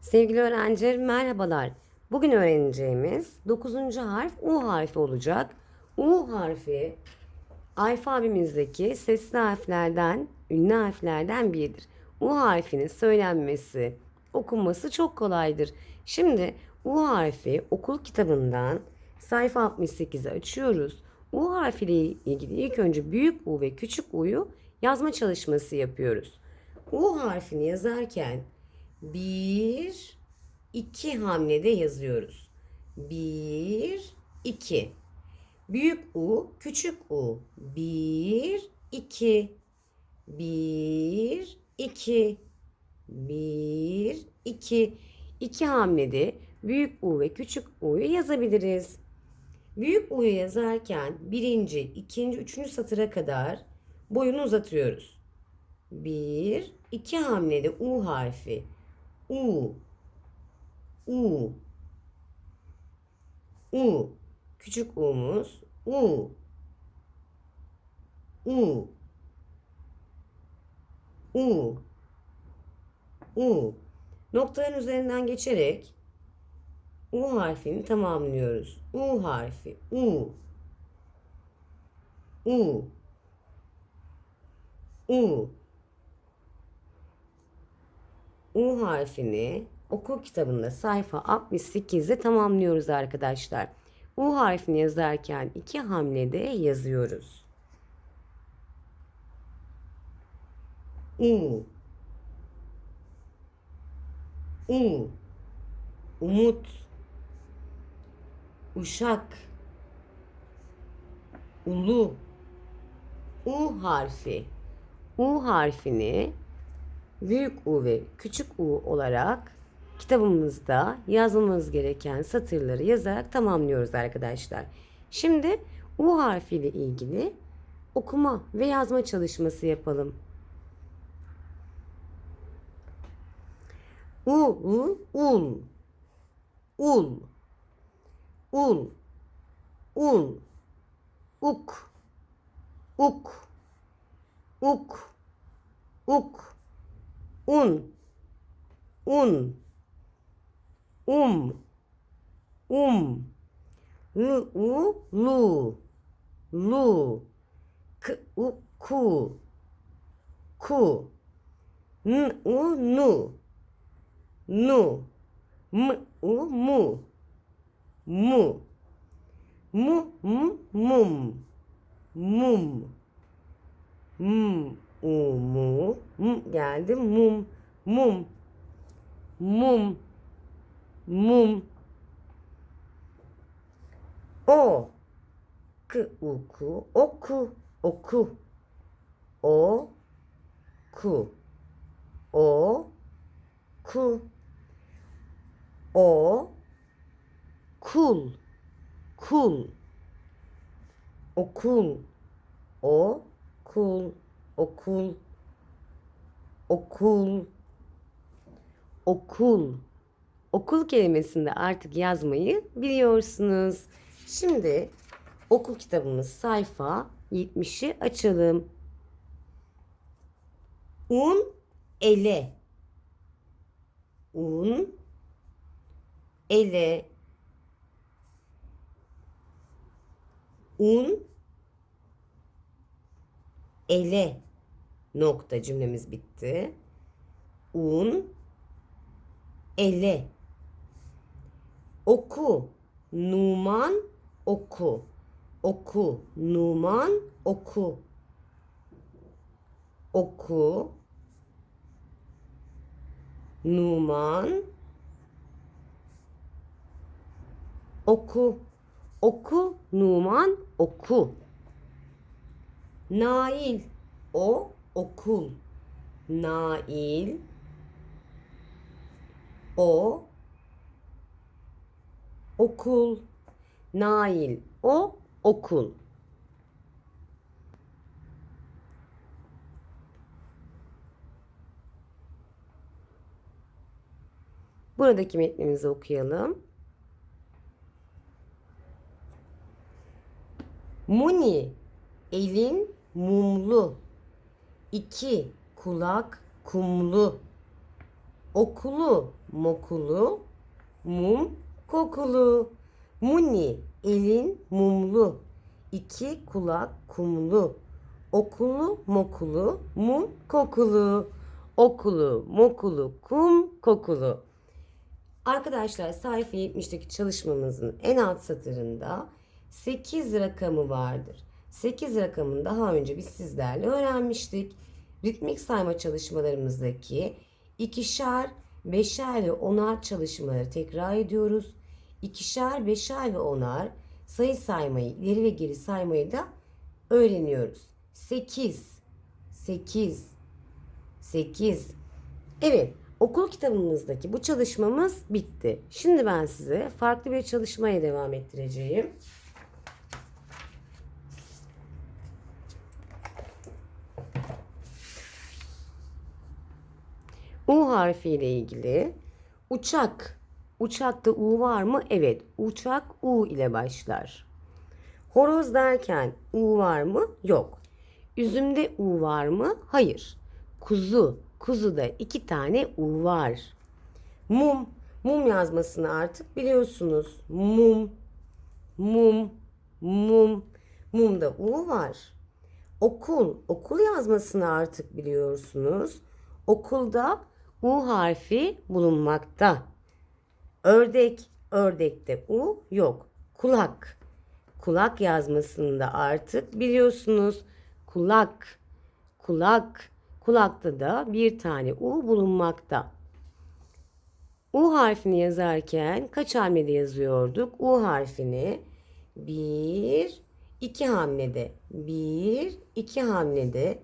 Sevgili öğrenciler merhabalar. Bugün öğreneceğimiz 9. harf U harfi olacak. U harfi alfabemizdeki sesli harflerden, ünlü harflerden biridir. U harfinin söylenmesi, okunması çok kolaydır. Şimdi U harfi okul kitabından sayfa 68'i açıyoruz. U harfiyle ilgili ilk önce büyük U ve küçük U'yu yazma çalışması yapıyoruz. U harfini yazarken bir, iki hamlede yazıyoruz. Bir, iki. Büyük U, küçük U. Bir, iki. Bir, iki. Bir, iki. İki hamlede büyük U ve küçük U'yu yazabiliriz. Büyük U'yu yazarken birinci, ikinci, üçüncü satıra kadar boyunu uzatıyoruz. Bir, iki hamlede U harfi. U, U, U. Küçük U'muz U, U, U, U. Noktaların üzerinden geçerek U harfini tamamlıyoruz. U harfi. U. U. U. U harfini okul kitabında sayfa 68'de tamamlıyoruz arkadaşlar. U harfini yazarken iki hamlede yazıyoruz. U. U. Umut. Uşak. Ulu. U harfi. U harfini büyük U ve küçük U olarak kitabımızda yazmamız gereken satırları yazarak tamamlıyoruz arkadaşlar. Şimdi U harfiyle ilgili okuma ve yazma çalışması yapalım. U, u, ul, ul, ul, ul, uk, uk, uk, uk, un, un, um, um, lu, lu, lu, k, u, ku, ku, n, u, nu, nu, m, u, mu, mu, mu, m, mum, mum, m, u, mu, m geldi, mum, mum, mum, mum, o, k, u, ku, oku, oku, o, ku, o, ku, o, kul, kul, okul, o, kul, okul, okul, okul. Okul kelimesinde artık yazmayı biliyorsunuz. Şimdi okul kitabımız sayfa 70'i açalım. Un ele. Un ele. Un ele nokta cümlemiz bitti. Un ele. Oku. Numan oku. Oku. Numan oku. Oku. Numan oku. Oku. Numan oku. Nail o okul. Nail o okul. Nail o okul. Buradaki metnimizi okuyalım. Muni elin mumlu. İki kulak kumlu. okulu, mokulu, mum, kokulu. Muni, elin, mumlu. İki kulak, kumlu. Okulu, mokulu, mum, kokulu. Okulu, mokulu, kum, kokulu. Arkadaşlar sayfa 70'teki çalışmamızın en alt satırında 8 rakamı vardır. 8 rakamını daha önce biz sizlerle öğrenmiştik. Ritmik sayma çalışmalarımızdaki ikişer, beşer ve onar çalışmaları tekrar ediyoruz. İkişer, beşer ve onar sayı saymayı, ileri ve geri saymayı da öğreniyoruz. 8, 8, 8. Evet, okul kitabımızdaki bu çalışmamız bitti. Şimdi ben size farklı bir çalışmaya devam ettireceğim. U harfi ile ilgili uçak. Uçakta U var mı? Evet. Uçak U ile başlar. Horoz derken U var mı? Yok. Üzümde U var mı? Hayır. Kuzu. Kuzuda iki tane U var. Mum. Mum yazmasını artık biliyorsunuz. Mum. Mum. Mum. Mumda U var. Okul. Okul yazmasını artık biliyorsunuz. Okulda U harfi bulunmakta. Ördek. Ördekte U yok. Kulak. Kulak yazmasında artık biliyorsunuz. Kulak. Kulak. Kulakta da bir tane U bulunmakta. U harfini yazarken kaç hamlede yazıyorduk? U harfini bir, iki hamlede, bir, iki hamlede,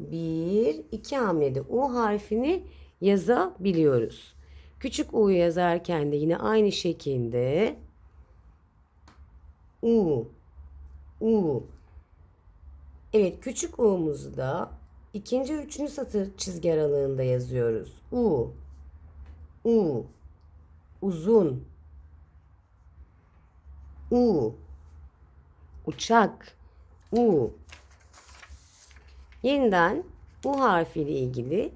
bir, iki hamlede U harfini yazabiliyoruz. Küçük U'yu yazarken de yine aynı şekilde U, U. Evet küçük U'muzu da ikinci üçüncü satır çizgi aralığında yazıyoruz. U, U, uzun, U, uçak, U. Yeniden U harfiyle ilgili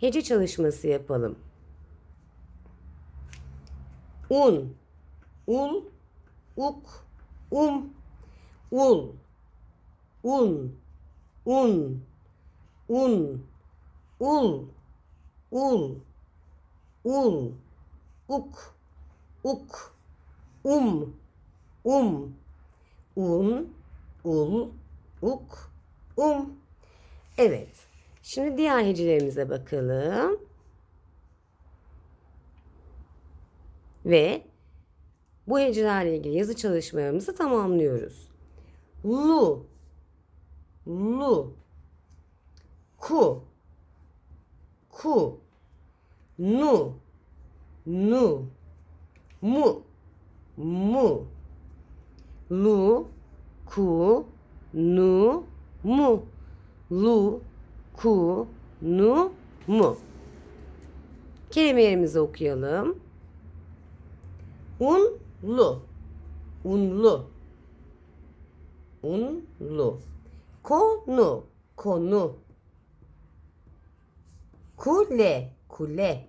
hece çalışması yapalım. Un, ul, uk, um, ul, un, un, un, ul, ul, ul, uk, uk, um, um, un, ul, uk, um. Evet. Şimdi diğer hecelerimize bakalım. Ve bu hecelerle ilgili yazı çalışmalarımızı tamamlıyoruz. Lu, lu, ku, ku, nu, nu, mu, mu, lu, ku, nu, mu, lu, ku, nu, mu. Kelimelerimizi okuyalım. Unlu, unlu, unlu. Konu, konu. Kule, kule.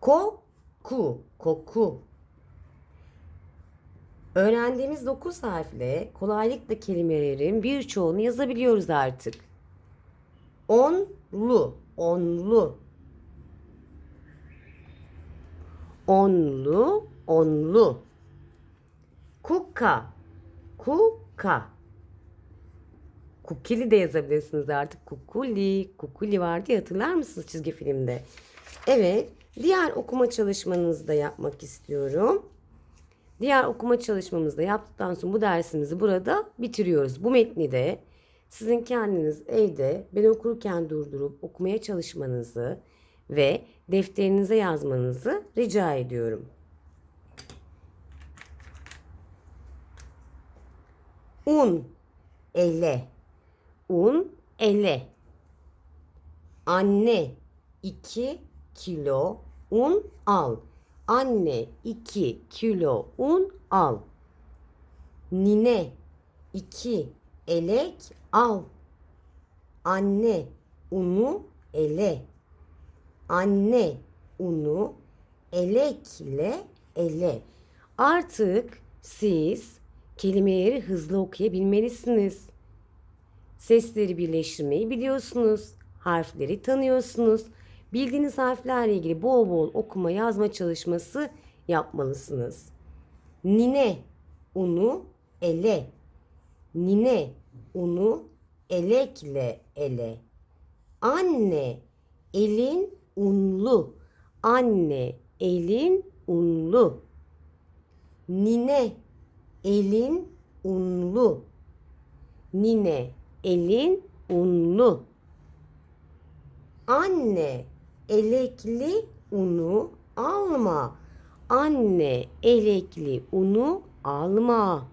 Koku, koku. Öğrendiğimiz 9 harfle kolaylıkla kelimelerin birçoğunu yazabiliyoruz artık. Onlu, onlu. Onlu, onlu. Kuka, kuka. Kukili de yazabilirsiniz artık. Kukuli, kukuli vardı ya hatırlar mısınız çizgi filmde? Evet, diğer okuma çalışmanızı da yapmak istiyorum. Diğer okuma çalışmamızı da yaptıktan sonra bu dersimizi burada bitiriyoruz. Bu metni de sizin kendiniz evde ben okurken durdurup okumaya çalışmanızı ve defterinize yazmanızı rica ediyorum. Un, ele. Un, ele. Anne, 2 kilo un al. Anne 2 kilo un al. Nine 2 elek al. Anne unu ele. Anne unu elekle ele. Artık siz kelimeleri hızlı okuyabilmelisiniz. Sesleri birleştirmeyi biliyorsunuz. Harfleri tanıyorsunuz. Bildiğiniz harflerle ilgili bol bol okuma yazma çalışması yapmalısınız. Nine unu ele. Nine unu elekle ele. Anne elin unlu. Anne elin unlu. Nine elin unlu. Nine elin unlu. Anne elekli unu alma. Anne elekli unu alma.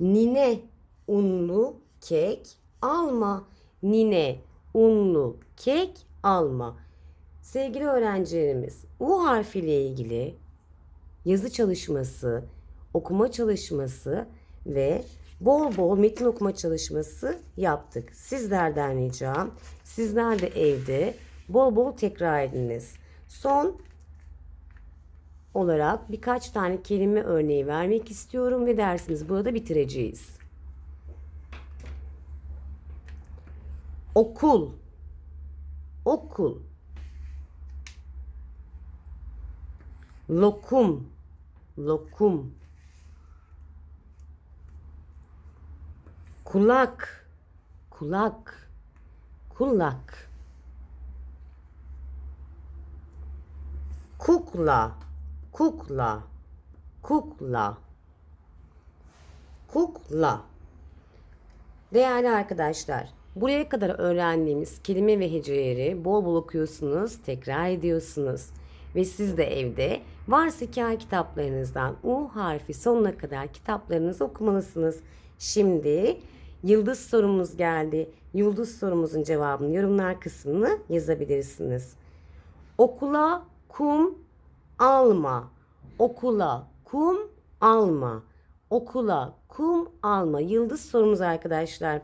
Nine unlu kek alma. Nine unlu kek alma. Sevgili öğrencilerimiz, U harfiyle ilgili yazı çalışması, okuma çalışması ve bol bol metin okuma çalışması yaptık. Sizlerden ricam, sizler de evde bol bol tekrar ediniz. Son olarak birkaç tane kelime örneği vermek istiyorum ve dersimizi burada bitireceğiz. Okul, okul, lokum, lokum, kulak, kulak, kulak, kukla, kukla, kukla, kukla. Değerli arkadaşlar, buraya kadar öğrendiğimiz kelime ve heceleri bol bol okuyorsunuz, tekrar ediyorsunuz. Ve siz de evde varsa hikaye kitaplarınızdan U harfi sonuna kadar kitaplarınızı okumalısınız. Şimdi yıldız sorumuz geldi. Yıldız sorumuzun cevabını yorumlar kısmını yazabilirsiniz. Okula kum alma. Okula kum alma. Okula kum alma. Yıldız sorumuz arkadaşlar.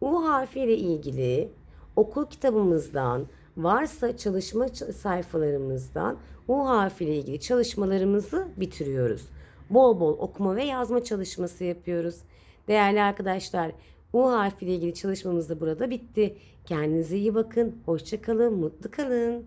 U harfi ile ilgili okul kitabımızdan varsa çalışma sayfalarımızdan U harfi ile ilgili çalışmalarımızı bitiriyoruz. Bol bol okuma ve yazma çalışması yapıyoruz. Değerli arkadaşlar, U harfi ile ilgili çalışmamız da burada bitti. Kendinize iyi bakın, hoşça kalın, mutlu kalın.